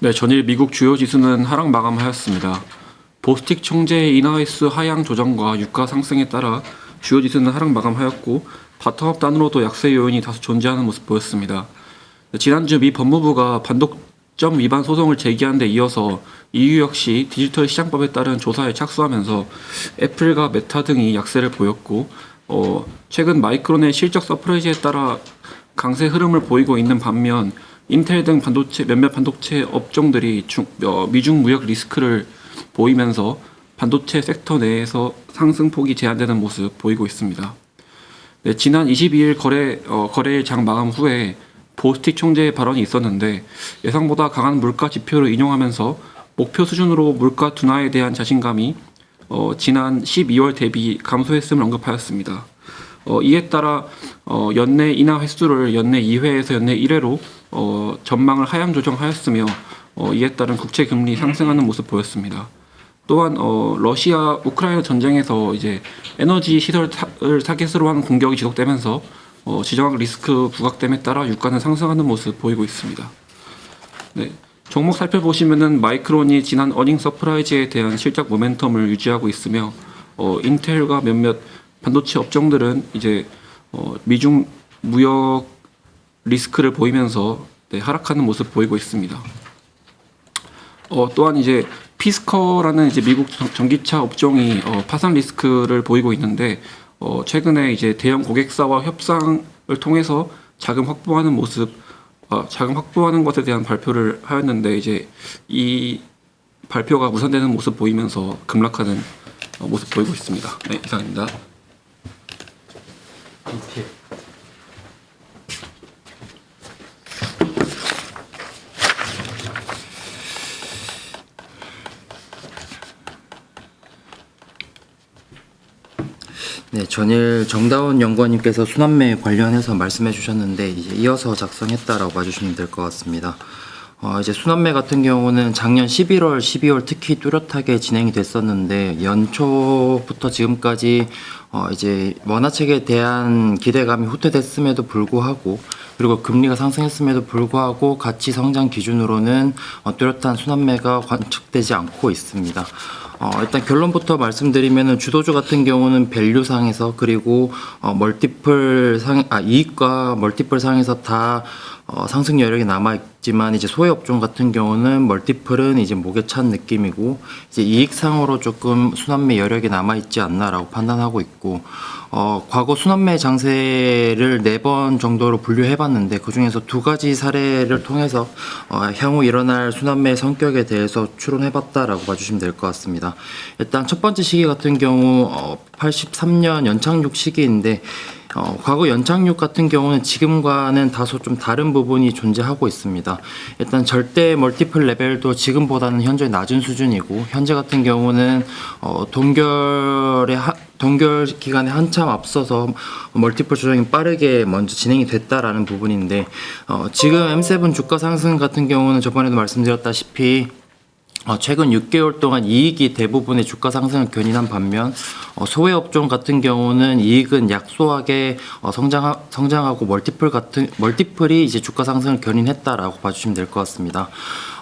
네, 전일 미국 주요 지수는 하락 마감하였습니다. 보스틱 총재의 인하이스 하향 조정과 유가 상승에 따라 주요 지수는 하락 마감하였고 바텀업 단으로도 약세 요인이 다소 존재하는 모습 보였습니다. 네, 지난주 미 법무부가 반독점 위반 소송을 제기한 데 이어서 EU 역시 디지털 시장법에 따른 조사에 착수하면서 애플과 메타 등이 약세를 보였고 어, 최근 마이크론의 실적 서프라이즈에 따라 강세 흐름을 보이고 있는 반면 인텔 등 반도체 몇몇 반도체 업종들이 중, 어, 미중 무역 리스크를 보이면서 반도체 섹터 내에서 상승폭이 제한되는 모습 보이고 있습니다. 네, 지난 22일 거래 어, 거래일 장 마감 후에 보스틱 총재의 발언이 있었는데 예상보다 강한 물가 지표를 인용하면서 목표 수준으로 물가 둔화에 대한 자신감이 어, 지난 12월 대비 감소했음을 언급하였습니다. 어, 이에 따라 어, 연내 인하 횟수를 연내 2회에서 연내 1회로 어, 전망을 하향 조정하였으며 어, 이에 따른 국채 금리 상승하는 모습 보였습니다. 또한 어, 러시아 우크라이나 전쟁에서 이제 에너지 시설을 타겟으로 하는 공격이 지속되면서 어, 지정학 리스크 부각됨에 따라 유가는 상승하는 모습 보이고 있습니다. 네. 종목 살펴보시면은 마이크론이 지난 어닝 서프라이즈에 대한 실적 모멘텀을 유지하고 있으며 어, 인텔과 몇몇 반도체 업종들은 이제 어, 미중 무역 리스크를 보이면서 네, 하락하는 모습 보이고 있습니다. 어, 또한 이제 피스커라는 이제 미국 전- 전기차 업종이 어, 파산 리스크를 보이고 있는데 어, 최근에 이제 대형 고객사와 협상을 통해서 자금 확보하는 모습, 어, 자금 확보하는 것에 대한 발표를 하였는데 이제 이 발표가 무산되는 모습 보이면서 급락하는 어, 모습 보이고 있습니다. 네, 이상입니다. 네, 전일 정다운 연구원님께서 순환매 관련해서 말씀해 주셨는데 이제 이어서 작성했다라고 봐주시면 될 것 같습니다. 어, 이제 순환매 같은 경우는 작년 11월, 12월 특히 뚜렷하게 진행이 됐었는데 연초부터 지금까지 어, 이제 원화책에 대한 기대감이 후퇴됐음에도 불구하고 그리고 금리가 상승했음에도 불구하고 가치 성장 기준으로는 어, 뚜렷한 순환매가 관측되지 않고 있습니다. 어, 일단 결론부터 말씀드리면은 주도주 같은 경우는 밸류 상에서 그리고 어, 멀티플 상, 아, 이익과 멀티플 상에서 다 어, 상승 여력이 남아 있지만 이제 소외 업종 같은 경우는 멀티플은 이제 목에 찬 느낌이고 이제 이익상으로 조금 순환매 여력이 남아 있지 않나라고 판단하고 있고 어, 과거 순환매 장세를 네 번 정도로 분류해봤는데 그 중에서 두 가지 사례를 통해서 어, 향후 일어날 순환매 성격에 대해서 추론해봤다라고 봐주시면 될 것 같습니다. 일단 첫 번째 시기 같은 경우 어, 83년 연착륙 시기인데 어, 과거 연착륙 같은 경우는 지금과는 다소 좀 다른 부분이 존재하고 있습니다. 일단 절대 멀티플 레벨도 지금보다는 현재 낮은 수준이고 현재 같은 경우는 어, 동결의 하, 동결 기간에 한참 앞서서 멀티플 조정이 빠르게 먼저 진행이 됐다라는 부분인데 어, 지금 M7 주가 상승 같은 경우는 저번에도 말씀드렸다시피 어, 최근 6개월 동안 이익이 대부분의 주가 상승을 견인한 반면 어, 소외 업종 같은 경우는 이익은 약소하게 어, 성장하, 성장하고 멀티플 같은 멀티플이 이제 주가 상승을 견인했다라고 봐주시면 될 것 같습니다.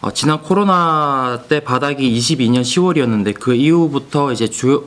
어, 지난 코로나 때 바닥이 22년 10월이었는데 그 이후부터 이제 주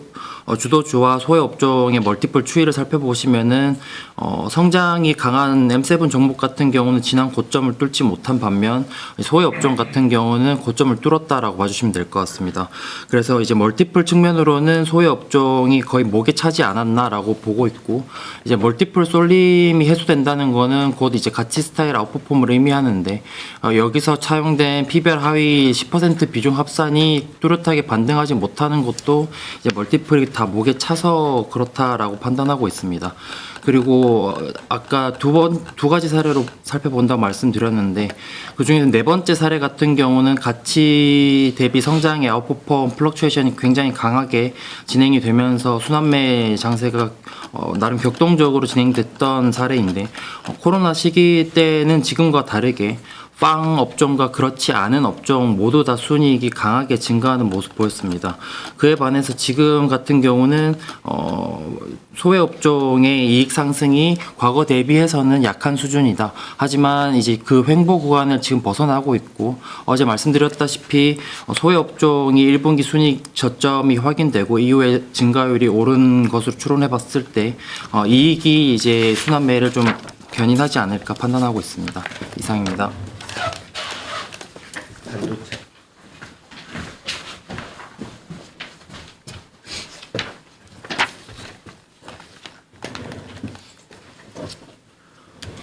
어, 주도주와 소외 업종의 멀티플 추이를 살펴보시면은 어, 성장이 강한 M7 종목 같은 경우는 지난 고점을 뚫지 못한 반면 소외 업종 같은 경우는 고점을 뚫었다라고 봐주시면 될 것 같습니다. 그래서 이제 멀티플 측면으로는 소외 업종이 거의 목에 차지 않았나라고 보고 있고 이제 멀티플 쏠림이 해소된다는 거는 곧 이제 가치 스타일 아웃퍼폼을 의미하는데 어, 여기서 차용된 피별 하위 10% 비중 합산이 뚜렷하게 반등하지 못하는 것도 이제 멀티플이 다 목에 차서 그렇다라고 판단하고 있습니다. 그리고 어, 아까 두 번 두 가지 사례로 살펴본다고 말씀드렸는데 그 중에서 네 번째 사례 같은 경우는 가치 대비 성장의 아웃퍼폼 플럭추에이션이 굉장히 강하게 진행이 되면서 순환매 장세가 어, 나름 격동적으로 진행됐던 사례인데 어, 코로나 시기 때는 지금과 다르게 빵 업종과 그렇지 않은 업종 모두 다 순이익이 강하게 증가하는 모습 보였습니다. 그에 반해서 지금 같은 경우는 어, 소외 업종의 이익 상승이 과거 대비해서는 약한 수준이다. 하지만 이제 그 횡보 구간을 지금 벗어나고 있고 어제 말씀드렸다시피 어, 소외 업종이 1분기 순이익 저점이 확인되고 이후에 증가율이 오른 것으로 추론해봤을 때 어, 이익이 이제 순환매를 좀 견인하지 않을까 판단하고 있습니다. 이상입니다.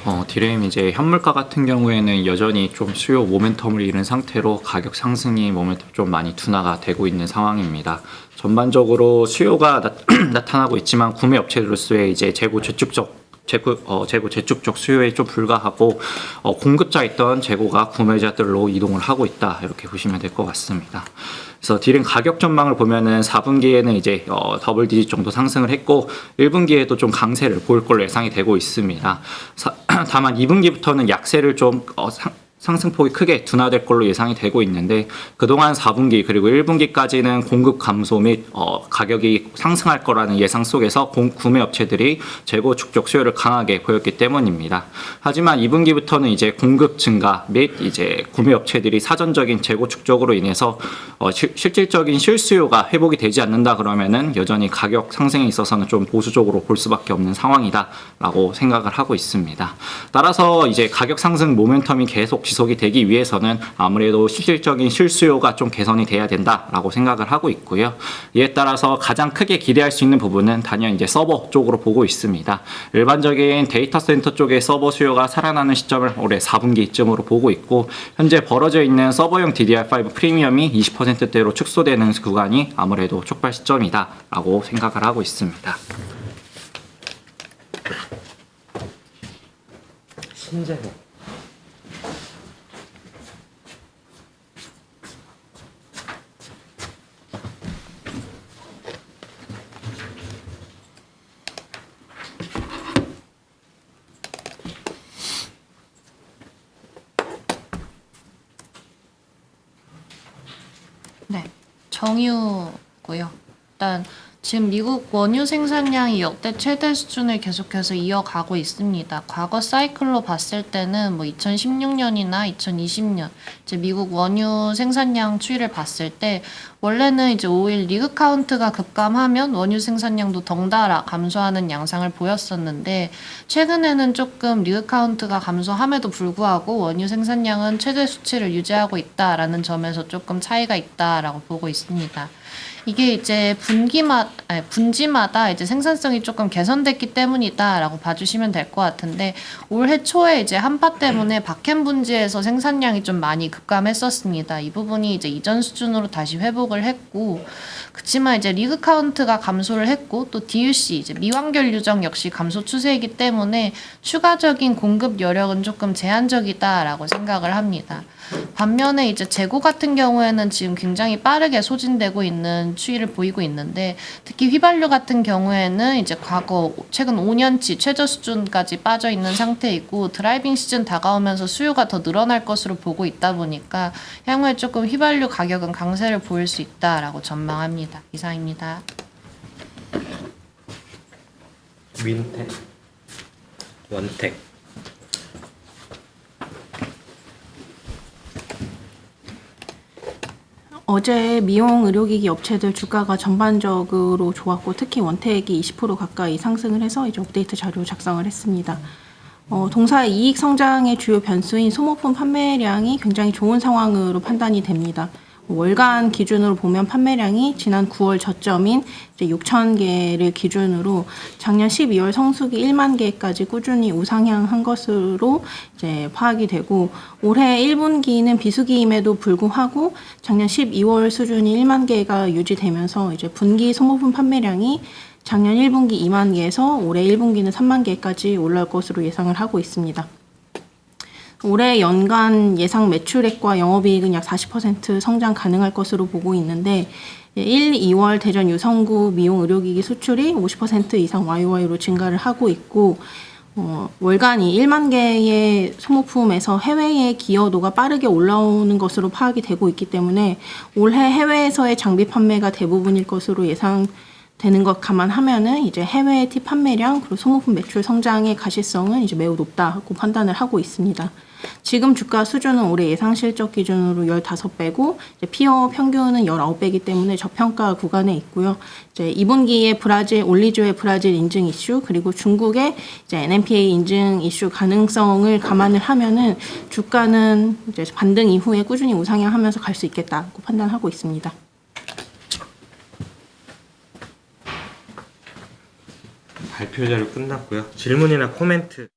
어, 디레임 이제 현물가 같은 경우에는 여전히 좀 수요 모멘텀을 잃은 상태로 가격 상승이 모멘텀 좀 많이 둔화가 되고 있는 상황입니다. 전반적으로 수요가 나, 나타나고 있지만 구매 업체로서의 이제 재고 저축적 재고, 어, 재고 재축적 수요에 좀 불과하고 어, 공급자 있던 재고가 구매자들로 이동을 하고 있다 이렇게 보시면 될 것 같습니다. 그래서 디램 가격 전망을 보면은 4분기에는 이제 어, 더블 디짓 정도 상승을 했고 1분기에도 좀 강세를 보일 걸로 예상이 되고 있습니다. 사- 다만 2분기부터는 약세를 좀 어, 상, 상승폭이 크게 둔화될 걸로 예상이 되고 있는데 그동안 4분기 그리고 1분기까지는 공급 감소 및 어, 가격이 상승할 거라는 예상 속에서 공, 구매 업체들이 재고 축적 수요를 강하게 보였기 때문입니다. 하지만 2분기부터는 이제 공급 증가 및 이제 구매 업체들이 사전적인 재고 축적으로 인해서 어, 실, 실질적인 실수요가 회복이 되지 않는다 그러면은 여전히 가격 상승에 있어서는 좀 보수적으로 볼 수밖에 없는 상황이다라고 생각을 하고 있습니다. 따라서 이제 가격 상승 모멘텀이 계속 지속이 되기 위해서는 아무래도 실질적인 실수요가 좀 개선이 돼야 된다라고 생각을 하고 있고요. 이에 따라서 가장 크게 기대할 수 있는 부분은 단연 이제 서버 쪽으로 보고 있습니다. 일반적인 데이터 센터 쪽의 서버 수요가 살아나는 시점을 올해 4분기쯤으로 보고 있고 현재 벌어져 있는 서버용 DDR5 프리미엄이 20%대로 축소되는 구간이 아무래도 촉발 시점이다라고 생각을 하고 있습니다. 네, 정유고요. 일단 지금 미국 원유 생산량이 역대 최대 수준을 계속해서 이어가고 있습니다. 과거 사이클로 봤을 때는 뭐 2016년이나 2020년 이제 미국 원유 생산량 추이를 봤을 때 원래는 이제 5일 리그 카운트가 급감하면 원유 생산량도 덩달아 감소하는 양상을 보였었는데 최근에는 조금 리그 카운트가 감소함에도 불구하고 원유 생산량은 최대 수치를 유지하고 있다라는 점에서 조금 차이가 있다라고 보고 있습니다. 이게 이제 분기마 아니, 분지마다 이제 생산성이 조금 개선됐기 때문이다라고 봐주시면 될 것 같은데 올해 초에 이제 한파 때문에 박햄 분지에서 생산량이 좀 많이 급감했었습니다. 이 부분이 이제 이전 수준으로 다시 회복을 했고 그치만 이제 리그 카운트가 감소를 했고 또 DUC 이제 미완결 유정 역시 감소 추세이기 때문에 추가적인 공급 여력은 조금 제한적이다라고 생각을 합니다. 반면에 이제 재고 같은 경우에는 지금 굉장히 빠르게 소진되고 있는 추이를 보이고 있는데 특히 휘발유 같은 경우에는 이제 과거 최근 5년치 최저 수준까지 빠져 있는 상태이고 드라이빙 시즌 다가오면서 수요가 더 늘어날 것으로 보고 있다 보니까 향후에 조금 휘발유 가격은 강세를 보일 수 있다라고 전망합니다. 이상입니다. 윈텍 원텍 어제 미용 의료기기 업체들 주가가 전반적으로 좋았고 특히 원택이 20% 가까이 상승을 해서 이제 업데이트 자료 작성을 했습니다. 어, 동사의 이익 성장의 주요 변수인 소모품 판매량이 굉장히 좋은 상황으로 판단이 됩니다. 월간 기준으로 보면 판매량이 지난 9월 저점인 이제 6천 개를 기준으로 작년 12월 성수기 1만 개까지 꾸준히 우상향한 것으로 이제 파악이 되고 올해 1분기는 비수기임에도 불구하고 작년 12월 수준이 1만 개가 유지되면서 이제 분기 소모품 판매량이 작년 1분기 2만 개에서 올해 1분기는 3만 개까지 올라올 것으로 예상을 하고 있습니다. 올해 연간 예상 매출액과 영업이익은 약 40% 성장 가능할 것으로 보고 있는데 1, 2월 대전 유성구 미용 의료기기 수출이 50% 이상 YY로 증가를 하고 있고 어, 월간이 1만 개의 소모품에서 해외의 기여도가 빠르게 올라오는 것으로 파악이 되고 있기 때문에 올해 해외에서의 장비 판매가 대부분일 것으로 예상 되는 것 감안하면은 이제 해외 티 판매량 그리고 소모품 매출 성장의 가시성은 이제 매우 높다고 판단을 하고 있습니다. 지금 주가 수준은 올해 예상 실적 기준으로 15배고 이제 피어 평균은 19배이기 때문에 저평가 구간에 있고요. 이제 2분기에 브라질 올리주의 브라질 인증 이슈 그리고 중국의 이제 NMPA 인증 이슈 가능성을 감안을 하면은 주가는 이제 반등 이후에 꾸준히 우상향하면서 갈 수 있겠다고 판단하고 있습니다. 발표 자료 끝났고요. 질문이나 코멘트